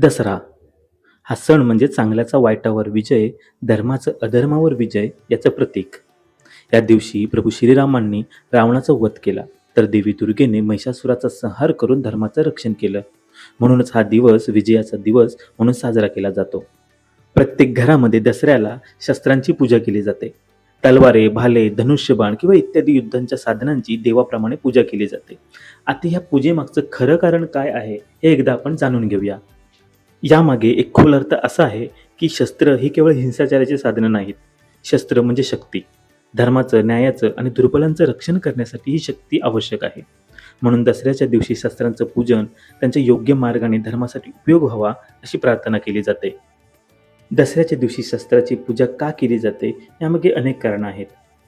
दसरा. हा सण म्हणजे चांगल्याचा वाईटावर विजय धर्माचं अधर्मावर विजय याचं प्रतीक. या दिवशी प्रभू श्रीरामांनी रावणाचा वध केला तर देवी दुर्गेने महिषासुराचा संहार करून धर्माचं रक्षण केलं. म्हणूनच हा दिवस विजयाचा दिवस म्हणून साजरा केला जातो. प्रत्येक घरामध्ये दसऱ्याला शस्त्रांची पूजा केली जाते. तलवारे भाले धनुष्यबाण किंवा इत्यादी युद्धांच्या साधनांची देवाप्रमाणे पूजा केली जाते. आता ह्या पूजेमागचं खरं कारण काय आहे हे एकदा आपण जाणून घेऊया. यामागे एक खोल अर्थ असा आहे की शस्त्र ही केवळ हिंसाचाराची साधनं नाहीत. शस्त्र म्हणजे शक्ती. धर्माचं न्यायाचं आणि दुर्बलांचं रक्षण करण्यासाठी ही शक्ती आवश्यक आहे. म्हणून दसऱ्याच्या दिवशी शस्त्रांचं पूजन त्यांच्या योग्य मार्गाने धर्मासाठी उपयोग व्हावा अशी प्रार्थना केली जाते. दसऱ्याच्या दिवशी शस्त्राची पूजा का केली जाते यामागे अनेक कारणं आहेत.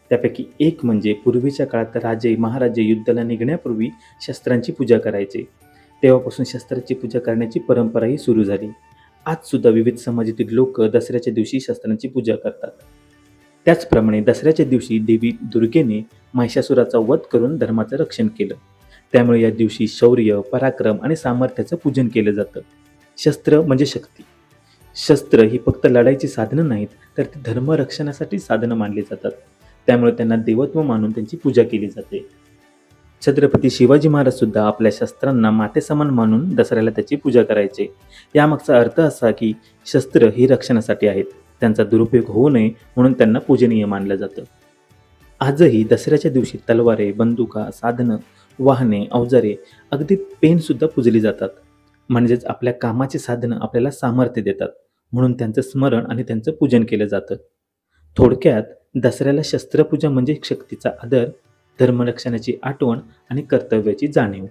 त्यापैकी एक म्हणजे पूर्वीच्या काळात राजे महाराजे युद्धाला निघण्यापूर्वी शस्त्रांची पूजा करायचे. तेव्हापासून शस्त्राची पूजा करण्याची परंपराही सुरू झाली. आजसुद्धा विविध समाजातील लोक दसऱ्याच्या दिवशी शस्त्रांची पूजा करतात. त्याचप्रमाणे दसऱ्याच्या दिवशी देवी दुर्गेने महिषासुराचा वध करून धर्माचं रक्षण केलं. त्यामुळे या दिवशी शौर्य पराक्रम आणि सामर्थ्याचं पूजन केलं जातं. शस्त्र म्हणजे शक्ती. शस्त्र ही फक्त लढाईची साधनं नाहीत तर ती धर्मरक्षणासाठी साधनं मानली जातात. त्यामुळे त्यांना देवत्व मानून त्यांची पूजा केली जाते. छत्रपती शिवाजी महाराज सुद्धा आपल्या शस्त्रांना मातेसमान मानून दसऱ्याला त्याची पूजा करायचे. यामागचा अर्थ असा की शस्त्र ही रक्षणासाठी आहेत. त्यांचा दुरुपयोग होऊ नये म्हणून त्यांना पूजनीय मानलं जातं. आजही दसऱ्याच्या दिवशी तलवारे बंदुका साधनं वाहने अवजारे अगदी पेनसुद्धा पूजली जातात. म्हणजेच आपल्या कामाची साधनं आपल्याला सामर्थ्य देतात. म्हणून त्यांचं स्मरण आणि त्यांचं पूजन केलं जातं. थोडक्यात दसऱ्याला शस्त्रपूजा म्हणजे शक्तीचा आदर धर्मरक्षणाची आठवण आणि कर्तव्याची जाणीव.